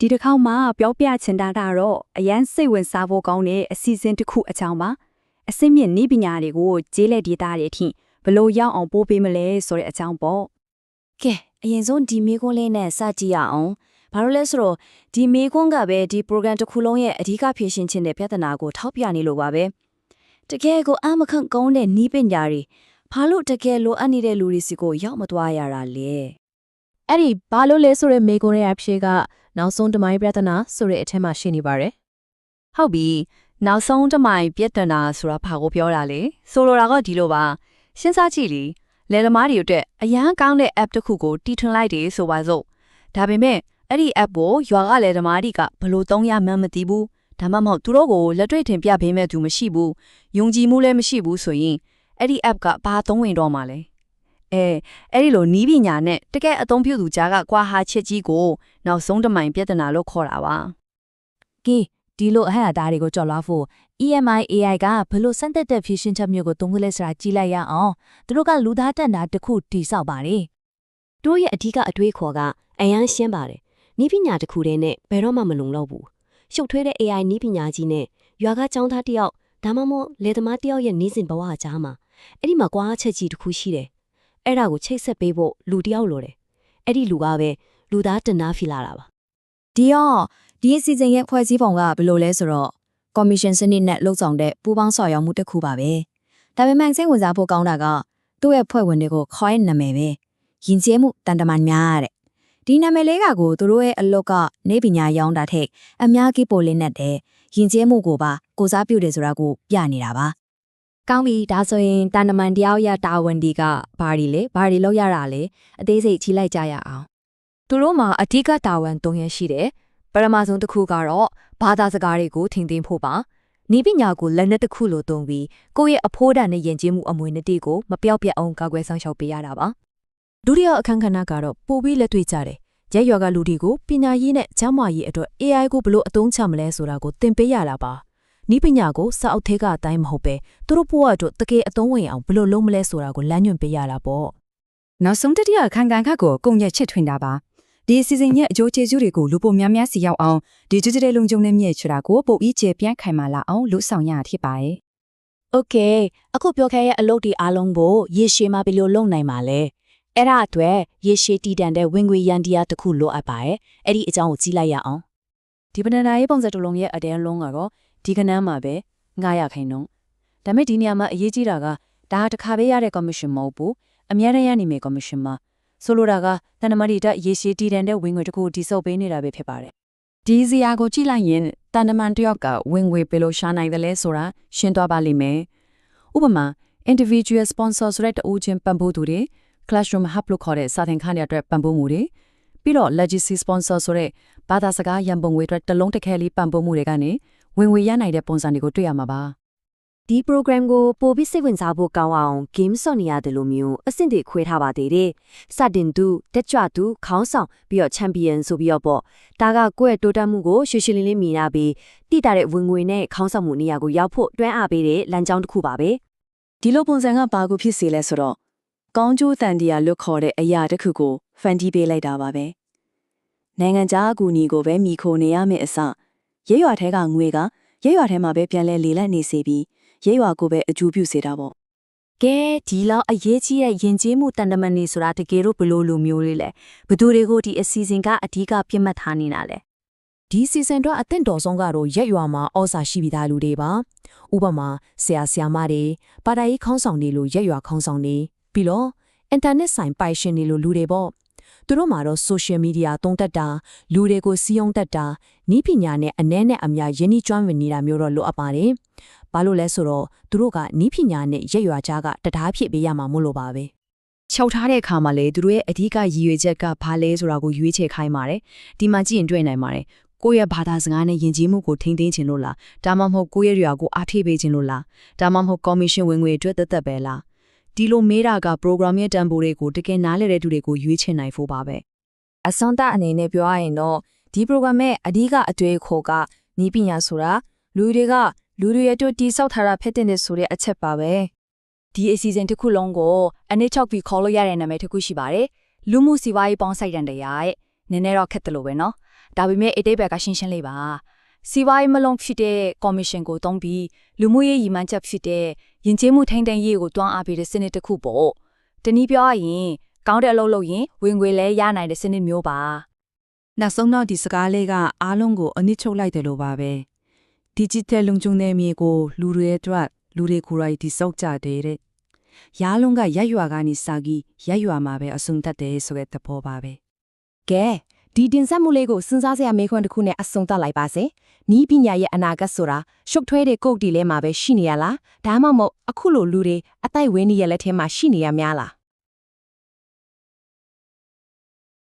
ဒီတစ်ခေါက်မှာပြောပြချင်တာကတော့အရန်စိတ်ဝင်စားဖို့ကောင်းတဲ့အစီအစဉ်တစ်ခုအကြောင်းပါအစိမ့်မြင့်ဤပညာတွေကိုဂျေးလက်ဒေတာတွေအထိဘယ်လို့ရောက်အောင်ပို့ပေးမလဲဆိုတဲ့အကြောင်းပေါ့ကဲအရင်ဆုံးဒီမေကွန်းလေးနဲ့စကြည့်ရအောင်ဘာလို့လဲဆိုတော့ဒီမေကွန်းကပဲဒီ program တစ်ခုလုံးရဲ့အဓိကဖြည့်ရှင်ခြင်းတဲ့ပြဿနာကိုထောက်ပြနေလို့ပါပဲတကယ်ကိုအမခန့်ကောင်းတဲ့နီးပညာတွေဘာလို့တကယ်လိုအပ်နေတဲ့လူတွေစီကိုရောက်မသွားရတာလဲ အဲ့ဒီဘာလို့လဲဆိုတဲ့မေကွန်ရဲ့အဖြေကနောက်ဆုံးတမိုင်းပြဿနာဆိုတဲ့အထက်မှာရှိနေပါတယ်ဟုတ်ပြီနောက်ဆုံးတစ်မိုင်ပြဿနာဆိုတာဘာကိုပြောတာလဲဆိုလိုတာကဒီလိုပါစဉ်းစားကြည့်လေလယ်သမားတွေအတွက်အရန်ကောင်းတဲ့ app တစ်ခုကိုတီထွင်လိုက်တယ်ဆိုပါစို့ဒါပေမဲ့အဲ့ဒီ app ကိုရွာကလယ်သမားတွေကဘယ်လို့သုံးရမှန်းမသိဘူးဒါမှမဟုတ်သူတို့ကိုလက်တွေ့ထင်ပြပေးမဲ့သူမရှိဘူးယုံကြည်မှုလည်းမရှိဘူးဆိုရင်အဲ့ဒီ app ကဘာသုံးဝင်တော့မှာလဲ အဲအဲ့ဒီလိုနီးပညာနဲ့တကယ်အသုံးပြုသူကြားကကွာဟာချက်ကြီးကိုနောက်ဆုံးတစ်မိုင်ပြဿနာလို့ခေါ်တာပါကဲဒီလိုအဟံအသားတွေကိုကြော်လွှားဖို့ EMI AI ကဘလို့စမ်းသက်တဲ့ fusion ချက်မျိုးကိုသုံးခလဲဆိုတာကြည့်လိုက်ရအောင်သူတို့ကလူသားတက်တာတစ်ခုတိဆောက်ပါတယ်တို့ရဲ့အဓိကအတွေးခေါ်ကအယမ်းရှင်းပါတယ်။နီးပညာတစ်ခုတည်းနဲ့ဘယ်တော့မှမလုံလောက်ဘူး။ရှုပ်ထွေးတဲ့ AI နီးပညာကြီးနဲ့ရွာကចောင်းသားတစ်ယောက်ဒါမှမဟုတ်လယ်သမားတစ်ယောက်ရဲ့နေစဉ်ဘဝအကြားမှာအဲ့ဒီမှာကွာချက်ကြီးတစ်ခုရှိတယ်။ အဲ့ဒါကိုချိတ်ဆက်ပေးဖို့လူတစ်ယောက်လိုတယ်။အဲ့ဒီလူကပဲလူသားတနာဖီလာတာပါဒီတော့ဒီအစီအစဉ်ရဲ့ဖွဲ့စည်းပုံကဘယ်လိုလဲဆိုတော့ commission စနစ်နဲ့လှုပ်ဆောင်တဲ့ပူးပေါင်းဆောင်ရွက်မှုတစ်ခုပါပဲဒါပေမဲ့စိတ်ဝင်စားဖို့ကောင်းတာကသူ့ရဲ့ဖွဲ့ဝင်တွေကိုခေါ်ရဲ့နာမည်ပဲယဉ်ကျေးမှုတန်တမန်များတဲ့ဒီနာမည်လေးကကိုသူတို့ရဲ့အလုပ်ကနေပညာရောင်းတာထက်အများကြီးပိုလေးနဲ့တဲ့ယဉ်ကျေးမှုကိုပါကိုစားပြုတယ်ဆိုတာကိုပြနေတာပါ ကောင်းပြီဒါဆိုရင်တန်တမန်တယောက်ရတာဝန်ဒီကဘာဒီလဲဘာဒီလောက်ရတာလဲအသေးစိတ်ကြီးလိုက်ကြရအောင်သူတို့မှာအဓိကတာဝန်၃ရက်ရှိတယ်ပရမဆုံးတစ်ခုကတော့ဘာသာစကားတွေကိုထင်သိမ်းဖို့ပါနီးပညာကိုလက်နက်တစ်ခုလိုသုံးပြီးကိုယ့်ရဲ့အဖိုးတန်နဲ့ယဉ်ကျေးမှုအမွေအနှစ်ကိုမပြောက်ပြတ်အောင်ကာကွယ်ဆောင်ရှောက်ပေးရတာပါဒုတိယအခန်းကဏ္ဍကတော့ပိုပြီးလက်တွေ့ကြတယ်ရဲရွာကလူတွေကိုပညာရေးနဲ့ကျန်းမာရေးအတွက် AI ကိုဘယ်လို့အသုံးချမလဲဆိုတာကိုသင်ပေးရတာပါ နီးပညာကိုစာအုပ်ထဲကအတိုင်းမဟုတ်ပဲသူတို့ဘဝအတွက်တကယ်အသုံးဝင်အောင်ဘယ်လိုလုပ်မလဲဆိုတာကိုလမ်းညွှန်ပေးရတာပေါ့နောက်ဆုံးတတိယခန်းကန်ခတ်ကိုကုံရက်ချစ်ထွင်တာပါဒီစီစဉ်ရဲ့အကျိုးကျေးဇူးတွေကိုလူပိုများများစီရောက်အောင်ဒီ digital လုံခြုံတဲ့မြည့်ချတာကိုပုံအီးချေပြန်ခိုင်မာလာအောင်လှုပ်ဆောင်ရတာဖြစ်ပါတယ်။ Okay အခုပြောခဲ့တဲ့အလုပ်တွေအားလုံးကိုရေရှည်မှာဘယ်လိုလုပ်နိုင်မှာလဲ။အဲ့ဒါအတွက်ရေရှည်တည်တံတဲ့ဝင်ငွေရန်တရားတစ်ခုလိုအပ်ပါတယ်။အဲ့ဒီအကြောင်းကိုကြည့်လိုက်ရအောင်။ဒီပဏ္ဍာရေးပုံစံတစ်လုံးရဲ့အတဲလုံးကတော့ ဒီကနန်းမှာပဲ900ခိုင်နှုန်းဒါပေမဲ့ဒီနေရာမှာအရေးကြီးတာကဒါဟာတစ်ခါပဲရတဲ့ commission မဟုတ်ဘူးအများရန်ရနေမယ် commission မှာဆိုလိုတာကတန်တမာတီတက်ရေရှည်တည်တံတဲ့ဝင်ငွေတစ်ခုတိစောက်ပေးနေတာပဲဖြစ်ပါတယ်ဒီဇာကိုကြည့်လိုက်ရင်တန်တမန်တစ်ယောက်ကဝင်ငွေပေးလို့ရှာနိုင်တယ်လဲဆိုတာရှင်းသွားပါလိမ့်မယ်ဥပမာ individual sponsor ဆိုတဲ့တူချင်းပံ့ပိုးသူတွေ classroom hub လို့ခေါ်တဲ့စာသင်ခန်းတွေအတွက်ပံ့ပိုးမှုတွေပြီးတော့ legacy sponsor ဆိုတဲ့ဘာသာစကားရန်ပုံငွေအတွက်တစ်လုံးတစ်ခဲလေးပံ့ပိုးမှုတွေကနေ ဝင်ငွေရနိုင်တဲ့ပုံစံတွေကိုတွေ့ရမှာပါဒီ program ကိုပိုပြီးစိတ်ဝင်စားဖို့ကောင်းအောင် game ဆော့နေရတယ်လို့မျိုးအဆင့်တွေခွဲထားပါသေးတယ်။စတင်သူတက်ကြွသူခေါင်းဆောင်ပြီးတော့ champion ဆိုပြီးတော့ပေါ့ဒါကကိုယ့်ရဲ့တိုးတက်မှုကိုရှုရှင်းလင်းလင်းမြင်ရပြီးတိတာတဲ့ဝင်ငွေနဲ့ခေါင်းဆောင်မှုနေရာကိုရောက်ဖို့တွန်းအားပေးတဲ့လမ်းကြောင်းတစ်ခုပါပဲဒီလိုပုံစံကဘာကိုဖြစ်စေလဲဆိုတော့ကောင်းကျိုးတန်တရားလွတ်ခေါ်တဲ့အရာတစ်ခုကိုဖန်တီးပေးလိုက်တာပါပဲနိုင်ငံခြားအကူအညီကိုပဲမိခိုနေရမယ့်အစား ရဲရွာထဲကငွေကရဲရွာထဲမှာပဲပြန်လဲလေလက်နေစေပြီးရဲရွာကိုပဲအကျိုးပြုစေတာပေါ့ကဲဒီလောက်အရေးကြီးတဲ့ယဉ်ကျေးမှုတန်တမန်နေဆိုတာတကယ်လို့ဘယ်လိုလိုမျိုးလေးလဲဘသူတွေကိုဒီအစီအစဉ်ကအဓိကပြစ်မှတ်ထားနေတာလဲဒီစီဇန်တော့အသင့်တော်ဆုံးကတော့ရက်ရွာမှာဩစာရှိပြီးသားလူတွေပါဥပမာဆရာဆရာမတွေပါတာရေးခေါင်းဆောင်တွေလိုရက်ရွာခေါင်းဆောင်တွေပြီးတော့အင်တာနက်ဆိုင်ပိုင်ရှင်တွေလိုလူတွေပေါ့ သူတို့မှာတော့ social media သုံးတတ်တာလူတွေကိုစီးအောင်တတ်တာနီးပညာနဲ့အနည်းနဲ့အများယဉ်ဤကျွမ်းဝင်နေတာမျိုးတော့လိုအပ်ပါတယ်ဘာလို့လဲဆိုတော့သူတို့ကနီးပညာနဲ့ရက်ရွာကြားကတရားဖြစ်ပေးရမှာမို့လို့ပါပဲခြောက်ထားတဲ့အခါမှာလေသူတို့ရဲ့အဓိကရည်ရွယ်ချက်ကဘာလဲဆိုတာကိုရွေးချယ်ခိုင်းပါတယ်ဒီမှာကြည့်ရင်တွေ့နိုင်ပါတယ်ကိုယ့်ရဲ့ဘာသာစကားနဲ့ယဉ်ကျေးမှုကိုထိန်းသိမ်းခြင်းလို့လားဒါမှမဟုတ်ကိုယ့်ရဲ့ရွာကိုအားထိပ်ပေးခြင်းလို့လားဒါမှမဟုတ် commission ဝင်ငွေအတွက်သက်သက်ပဲလား ဒီလိုမေးတာက program ရဲ့တန်ဖိုးတွေကိုတကယ်နားလည်တဲ့သူတွေကိုရွေးချယ်နိုင်ဖို့ပါပဲ အစွမ်းတအနေနဲ့ပြောရရင်တော့ဒီ program ရဲ့အဓိကအတွေ့အခေါ်ကနီးပညာဆိုတာလူတွေကလူတွေရဲ့အတွက်တိဆောက်ထားတာဖြစ်တဲ့ဆိုတဲ့အချက်ပါပဲဒီအစီအစဉ်တစ်ခုလုံးကိုအနစ်ချောက်ပြီးခေါ်လို့ရတဲ့နာမည်တစ်ခုရှိပါတယ်လူမှုစီးပွားရေးပေါင်းဆိုင်တန်တရားရဲ့နည်းနည်းတော့ခက်တယ်လို့ပဲเนาะ ဒါပေမဲ့အတိတ်ဘက်ကရှင်းရှင်းလေးပါ စီဝိုင်းမလုံးဖြစ်တဲ့ကော်မရှင်ကိုတုံးပြီးလူမှုရေးရည်မှန်းချက်ဖြစ်တဲ့ယဉ်ကျေးမှုထိန်းသိမ်းရေးကိုတွန်းအားပေးတဲ့စနစ်တစ်ခုပေါ့တနည်းပြောရရင်ကောင်းတဲ့အလုပ်လုပ်ရင်ဝင်ငွေလဲရနိုင်တဲ့စနစ်မျိုးပါနောက်ဆုံးတော့ဒီစကားလေးကအားလုံးကိုအနစ်ချုပ်လိုက်တယ်လို့ပါပဲ digital လုံခြုံတဲ့မြေကိုလူတွေအတွက်လူတွေကိုယ်တိုင်တိစောက်ကြတယ်တဲ့ရာလုံးကရက်ရွာကနေစပြီးရက်ရွာမှာပဲအဆုံးတတ်တယ်ဆိုတဲ့သဘောပါပဲကဲ ဒီတင်ဆက်မှုလေးကိုစဉ်းစားစရာမေးခွန်းတစ်ခုနဲ့အဆုံးသတ်လိုက်ပါစေ။နီးပညာရဲ့အနာဂတ်ဆိုတာရှုပ်ထွေးတဲ့ကုတ်တီလဲမှာပဲရှိနေရလား။ဒါမှမဟုတ်အခုလိုလူတွေအတိုက်ဝင်းနေရလက်ထဲမှာရှိနေရများလား